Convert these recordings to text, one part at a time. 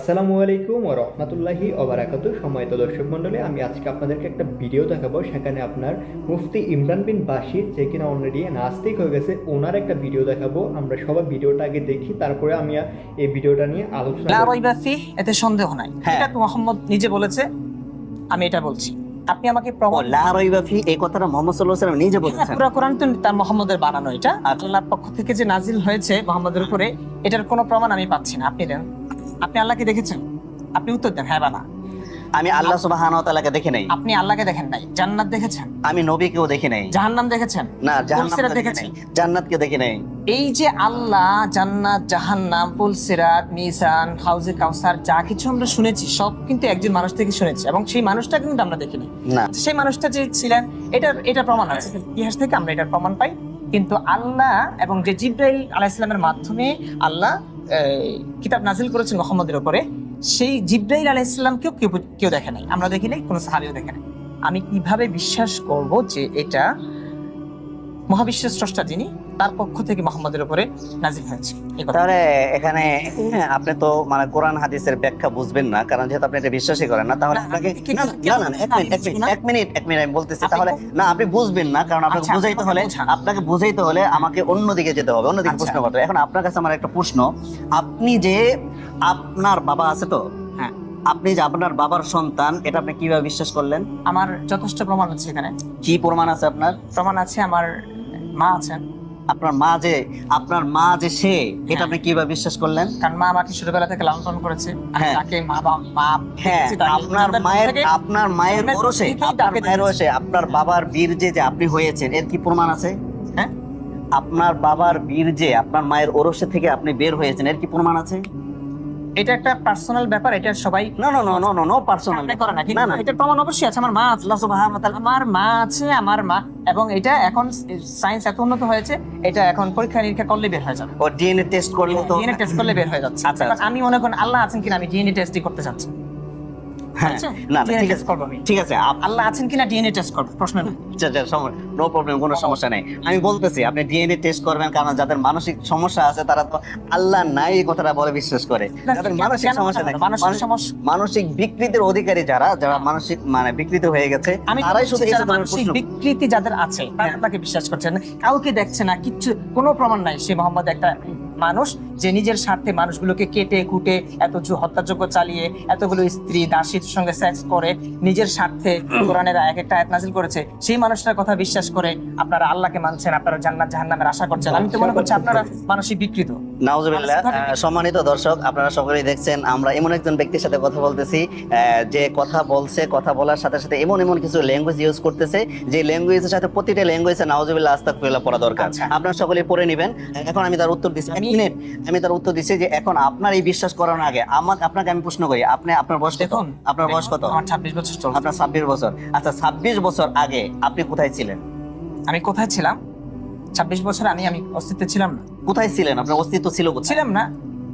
আসসালামু আলাইকুম ও রহমতুল্লাহি ওবারাকাতু সম্মানিত দর্শক মণ্ডলী আমি আজকে আপনাদেরকে একটা ভিডিও দেখাবো। সেখানে আপনার মুফতি ইমরান বিন বাশির যে কিনা অলরেডি নাস্তিক হয়ে গেছে ওনার একটা ভিডিও দেখাবো। আমরা সবাই ভিডিওটা আগে দেখি তারপরে আমি এই ভিডিওটা নিয়ে আলোচনা লা করব। রাইবা ফিহ, এতে সন্দেহ নাই। হ্যাঁ। এটা তো মোহাম্মদ নিজে বলেছে আমি এটা বলছি। আপনি আমাকে প্রমাণ লা রাইবা ফি এই কথাটা মোহাম্মদ সাল্লাল্লাহু আলাইহি ওয়াসাল্লাম নিজে হ্যাঁ, বলেছেন। পুরো কোরআন তো তার মোহাম্মদের বানানো এটা। আচ্ছা। আল্লাহর পক্ষ থেকে যে নাজিল হয়েছে মোহাম্মদের উপরে এটার কোনো প্রমাণ আমি পাচ্ছি না। আপনি দেন। আপনি আল্লাহকে দেখেছেন? আপনি উত্তর দেন হ্যাঁ বা না? আমি আল্লাহ সুবহানাহু ওয়া তাআলাকে দেখি নাই। আপনি আল্লাহকে দেখেন নাই। জান্নাত দেখেছেন? আমি নবীকেও দেখি নাই। জাহান্নাম দেখেছেন? না জান্নাত সিরাত দেখি নাই। জান্নাতকে দেখি নাই। এই যে আল্লাহ জান্নাত জাহান্নাম পুলসিরাত মিসান হাউজে কাউসার যা কিছু আমরা শুনেছি সব কিন্তু একজন মানুষ থেকে শুনেছি এবং সেই মানুষটা কিন্তু আমরা দেখিনি না। সেই মানুষটা যে ছিলেন এটা এটা প্রমাণ আছে। ইতিহাস থেকে আমরা এটার প্রমাণ পাই। কিন্তু আল্লাহ এবং যে জিব্রাইল আলাইহিসসালামের মাধ্যমে আল্লাহ কিতাব নাজিল করেছেন মোহাম্মদের ওপরে সেই জিব্রাইল আলাইহিসসালামকেও কেউ কেউ দেখে নাই। আমরা দেখি নাই, কোনো সাহাবিও দেখে নাই। আমি কীভাবে বিশ্বাস করব যে এটা মহাবিশ্বের স্রষ্টা যিনি তার পক্ষ থেকে মোহাম্মদের উপরে নাজিল হয়েছে। তাহলে এখানে হ্যাঁ, আপনি তো মানে কোরআন হাদিসের ব্যাখ্যা বুঝবেন না কারণ যেহেতু আপনি এটা বিশ্বাসই করেন না তাহলে আপনাকে না না, না এক মিনিট এক মিনিট আমি বলতেছি তাহলে না আপনি বুঝবেন না কারণ আপনাকে আচ্ছা, বুঝাইতে হলে আপনাকে বুঝাইতে হলে আমাকে অন্যদিকে যেতে হবে অন্যদিকে আচ্ছা। প্রশ্ন করতে। এখন আপনার কাছে আমার একটা প্রশ্ন। আপনি যে আপনার বাবা আছে তো হ্যাঁ। আপনি যে আপনার বাবার সন্তান এটা আপনি কীভাবে বিশ্বাস করলেন? আমার যথেষ্ট প্রমাণ আছে এখানে। কি প্রমাণ আছে আপনার? প্রমাণ আছে আমার মা আছেন। আপনার মা যে আপনার মা যে সে এটা আপনি কীভাবে বিশ্বাস করলেন? কারণ মা আমাকে ছোটবেলা থেকে লালন পালন করেছে হ্যাঁ। তাকে মা মা হ্যাঁ আপনার মায়ের আপনার মায়ের থেকেই আপনার মায়ের ভরসে আপনার বাবার বীর যে যে আপনি হয়েছেন এর কি প্রমাণ আছে? হ্যাঁ? আপনার বাবার বীর যে আপনার মায়ের ওরসে থেকে আপনি বের হয়েছেন এর কি প্রমাণ আছে? এটা একটা পার্সোনাল ব্যাপার এটা সবাই না না না না নো পার্সোনাল করে না কিন্তু না না এটা প্রমাণ অবশ্যই আছে। আমার মা আল্লাহ সুবহানাহু ওয়া আমার মা আছে আমার মা। এবং এটা এখন সায়েন্স এত উন্নত হয়েছে এটা এখন পরীক্ষা নিরীক্ষা করলে বের হয়ে যাবে। ও ডিএনএ টেস্ট করলে তো ডিএনএ টেস্ট করলে বের হয়ে যাচ্ছে। আচ্ছা, আমি মনে করেন আল্লাহ আছেন কিনা আমি ডিএনএ টেস্টই করতে চাচ্ছি। হ্যাঁ না না, ঠিক আছে। করব আমি। ঠিক আছে আল্লাহ আছেন কিনা ডিএনএ টেস্ট করব? প্রশ্ন নো প্রবলেম কোনো সমস্যা নেই। আমি বলতেছি আপনি ডিএনএ টেস্ট করবেন কারণ যাদের মানসিক সমস্যা আছে তারা তো আল্লাহ নাই এই কথাটা বলে বিশ্বাস করে। যাদের মানসিক সমস্যা কথা মানসিক মানসিক- সমস্যা মানসিক বিকৃতির অধিকারী যারা যারা মানসিক মানে বিকৃত হয়ে গেছে তারাই শুধু এই মানসিক বিকৃতি যাদের আছে তারা তাকে বিশ্বাস করছেন কাউকে দেখছে না কিচ্ছু কোনো প্রমাণ নাই। সে মোহাম্মদ একটা মানুষ যে নিজের স্বার্থে মানুষগুলোকে কেটে কুটে এত হত্যাযোগ্য চালিয়ে এতগুলো স্ত্রী দাসীর সঙ্গে সেক্স করে নিজের স্বার্থে কোরআনের এক একটা আয়াত নাজিল করেছে, সেই মানুষটার কথা বিশ্বাস করে আপনারা আল্লাহকে মানছেন, আপনারা জান্নাত জাহান্নামের আশা করছেন। আমি তো মনে করছি আপনারা মানুষই বিকৃত। নাউজুবিল্লাহ সম্মানিত দর্শক আপনারা সকলেই দেখছেন আমরা এমন একজন ব্যক্তির সাথে কথা বলতেছি যে কথা বলছে কথা বলার সাথে সাথে এমন এমন কিছু ল্যাঙ্গুয়েজ ইউজ করতেছে যে ল্যাঙ্গুয়েজের সাথে প্রতিটা ল্যাঙ্গুয়েজে নাউজুবিল্লাহ আস্তাগফিরুল্লাহ পড়া দরকার। আচ্ছা। আপনারা সকলে পড়ে নেবেন। এখন আমি তার উত্তর দিচ্ছি আমি- মিনিট আমি তার উত্তর দিচ্ছি যে এখন আপনার এই বিশ্বাস করানোর আগে আমাকে আপনাকে আমি প্রশ্ন করি আপনি আপনার বয়স দেখুন আপনার বয়স কত? ছাব্বিশ বছর আপনার ছাব্বিশ বছর। আচ্ছা ছাব্বিশ বছর আগে আপনি কোথায় ছিলেন? আমি কোথায় ছিলাম? ছাব্বিশ বছর আমি আমি অস্তিত্বে ছিলাম না। কোথায় ছিলেন? আপনার অস্তিত্ব ছিল কোথায়? ছিলাম না।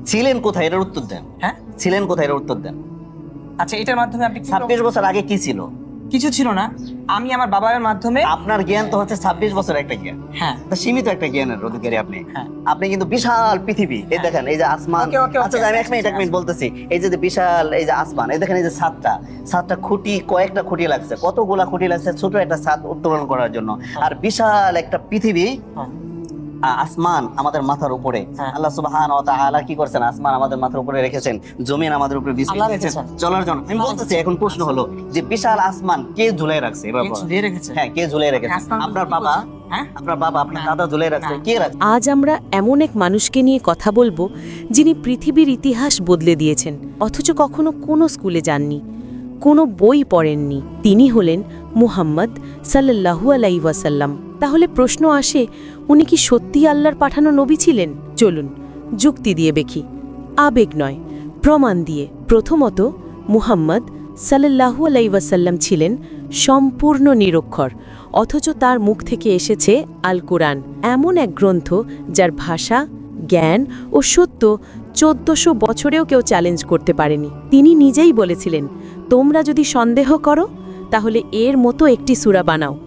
ছিলেন কোথায়? এটার উত্তর দেন। হ্যাঁ? ছিলেন কোথায়? এটার উত্তর দেন। আচ্ছা এটার মাধ্যমে আপনি ছাব্বিশ বছর আগে কি ছিল? কিছু ছিল না। আমি আমার বাবার মাধ্যমে আপনার জ্ঞান তো হচ্ছে ছাব্বিশ বছর একটা জ্ঞান। হ্যাঁ। তা সীমিত একটা জ্ঞানের অধিকারী আপনি। হ্যাঁ। আপনি কিন্তু বিশাল পৃথিবী। এই হ্যাঁ। দেখেন এই যে আসমান। আচ্ছা আমি এক মিনিট এক মিনিট বলতেছি। এই যে বিশাল এই যে আসমান এই দেখেন এই যে ছাদটা। ছাদটা খুঁটি কয়েকটা খুঁটি লাগছে। কতগুলা খুঁটি লাগছে? ছোট একটা ছাদ উত্তোলন করার জন্য। আর বিশাল একটা পৃথিবী হ্যাঁ। আসমান আমাদের মাথার উপরে। হ্যাঁ। আল্লাহ সুবহানাহু ওয়া তাআলা কি করছেন? আসমান আমাদের মাথার উপরে রেখেছেন জমিন আমাদের উপরে বিছিয়ে রেখেছেন। চলার জন্য। আমি বলতেছি এখন প্রশ্ন হলো যে বিশাল আসমান কে ঝুলাই রাখছে? এবার কে রেখেছে? হ্যাঁ কে ঝুলাই রেখেছে? আপনার বাবা? হ্যাঁ? আপনার বাবা আপনার দাদা ঝুলাই রাখছে। কে রাখছে? আজ আমরা এমন এক মানুষকে নিয়ে কথা বলব যিনি পৃথিবীর ইতিহাস বদলে দিয়েছেন অথচ কখনো কোনো স্কুলে যাননি। কোনো বই পড়েননি। তিনি হলেন মুহাম্মদ সাল্লাহু আলাই ওয়াসাল্লাম। তাহলে প্রশ্ন আসে, উনি কি সত্যি আল্লাহর পাঠানো নবী ছিলেন? চলুন, যুক্তি দিয়ে দেখি। আবেগ নয়, প্রমাণ দিয়ে। প্রথমত, মুহাম্মদ সাল্লাহু আলাই ওয়াসাল্লাম ছিলেন সম্পূর্ণ নিরক্ষর, অথচ তার মুখ থেকে এসেছে আল কোরআন এমন এক গ্রন্থ যার ভাষা, জ্ঞান ও সত্য চোদ্দশো বছরেও কেউ চ্যালেঞ্জ করতে পারেনি। তিনি নিজেই বলেছিলেন তোমরা যদি সন্দেহ করো, তাহলে এর মতো একটি সূরা বানাও।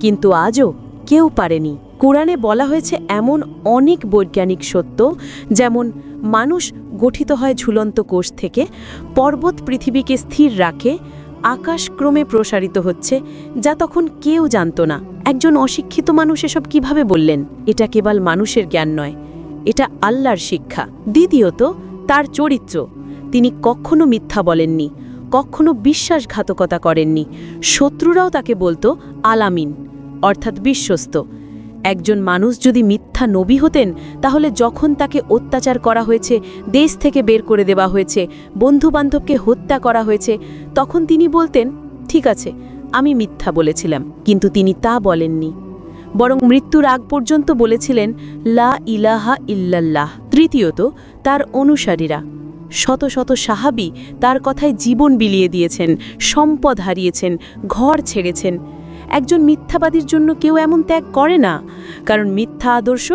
কিন্তু আজও কেউ পারেনি। কোরআনে বলা হয়েছে এমন অনেক বৈজ্ঞানিক সত্য, যেমন মানুষ গঠিত হয় ঝুলন্ত কোষ থেকে, পর্বত পৃথিবীকে স্থির রাখে, আকাশ ক্রমে প্রসারিত হচ্ছে, যা তখন কেউ জানত না। একজন অশিক্ষিত মানুষ এসব কীভাবে বললেন? এটা কেবল মানুষের জ্ঞান নয়, এটা আল্লাহর শিক্ষা। দ্বিতীয়ত, তার চরিত্র। তিনি কখনো মিথ্যা বলেননি। কখনো বিশ্বাসঘাতকতা করেননি। শত্রুরাও তাকে বলতো আলামিন, অর্থাৎ বিশ্বস্ত। একজন মানুষ যদি মিথ্যা নবী হতেন, তাহলে যখন তাকে অত্যাচার করা হয়েছে, দেশ থেকে বের করে দেওয়া হয়েছে, বন্ধুবান্ধবকে হত্যা করা হয়েছে, তখন তিনি বলতেন, ঠিক আছে, আমি মিথ্যা বলেছিলাম, কিন্তু তিনি তা বলেননি। বরং মৃত্যুর আগ পর্যন্ত বলেছিলেন, লা ইলাহা ইল্লাল্লাহ। তৃতীয়ত, তার অনুসারীরা। শত শত সাহাবি তার কথায় জীবন বিলিয়ে দিয়েছেন, সম্পদ হারিয়েছেন, ঘর ছেড়েছেন। একজন মিথ্যাবাদীর জন্য কেউ এমন ত্যাগ করে না, কারণ মিথ্যা আদর্শ